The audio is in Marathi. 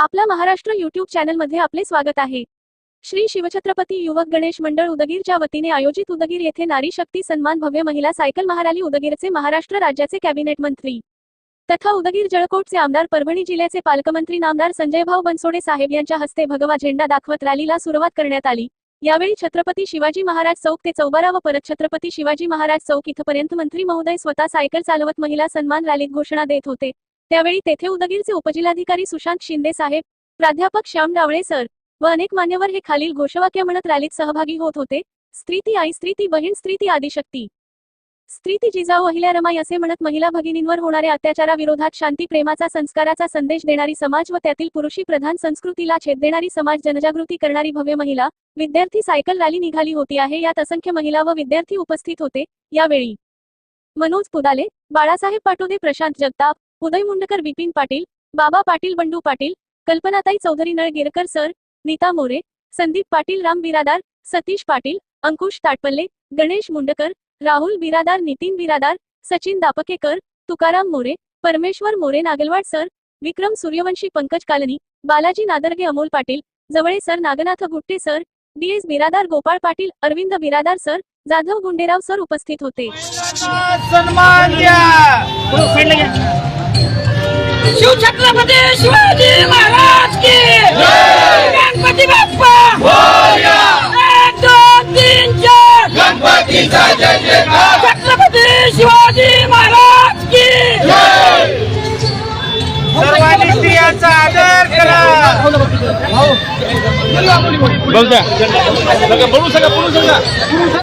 आपला महाराष्ट्र युट्यूब चॅनलमध्ये आपले स्वागत आहे. श्री शिवछत्रपती युवक गणेश मंडळ उदगीरच्या वतीने आयोजित उदगीर येथे नारी शक्ती सन्मान भव्य महिला सायकल महाराली उदगीरचे महाराष्ट्र राज्याचे कॅबिनेट मंत्री. तथा उदगीर जळकोटचे आमदार परभणी जिल्ह्याचे पालकमंत्री नामदार संजयभाऊ बनसोडे साहेब यांच्या हस्ते भगवा झेंडा दाखवत रॅलीला सुरुवात करण्यात आली. यावेळी छत्रपती शिवाजी महाराज चौक ते चौबारा व परत छत्रपती शिवाजी महाराज चौक इथपर्यंत मंत्री महोदय स्वतः सायकल चालवत महिला सन्मान रॅलीत घोषणा देत होते. त्यावेळी तेथे उदगीरचे उपजिल्हाधिकारी सुशांत शिंदे साहेब प्राध्यापक श्याम डावळे सर व अनेक मान्यवर हे खालील घोषवाक्य म्हणत रॅलीत सहभागी होत होते. स्त्री ती आई स्त्री ती बहीण स्त्री ती आदिशक्ती. स्त्री ती जिजाऊ अहिल्या रमाई असे म्हणत महिला भगिनींवर होणाऱ्या अत्याचाराविरोधात शांती प्रेमाचा संस्काराचा संदेश देणारी समाज व त्यातील पुरुषी प्रधान संस्कृतीला छेद देणारी समाज जनजागृती करणारी भव्य महिला विद्यार्थी सायकल रॅली निघाली होती आहे. यात असंख्य महिला व विद्यार्थी उपस्थित होते यावेळी. मनोज पुदाले बाळासाहेब पाटोदे प्रशांत जगताप उदय Mundkar Bipin Patil Baba Patil Bandu Patil Kalpanatai Chaudhari Nalgirkar sir Nita More Sandeep Patil Ram Biradar Satish Patil Ankush Tatpalle Ganesh Mundkar Rahul Biradar Nitin Biradar Sachin Dapkekar Tukaram More Parmeshwar More Nagalwad sir Vikram Suryavanshi Pankaj Kalni Balaji Nadarge Amol Patil Jawale sir Nagnath Gutte sir D S Biradar Gopal Patil Arvind Biradar sir Jadhav Gunderao sir उपस्थित होते. शिवछत्रपती शिवाजी महाराज की गणपती बाप्पा! एक दोन तीन चार! गणपतीचा जय जयकार! छत्रपती शिवाजी महाराज की सर्वांनी स्त्रियांचा आदर करा! बोलत्या. बोलू सका बोलू सका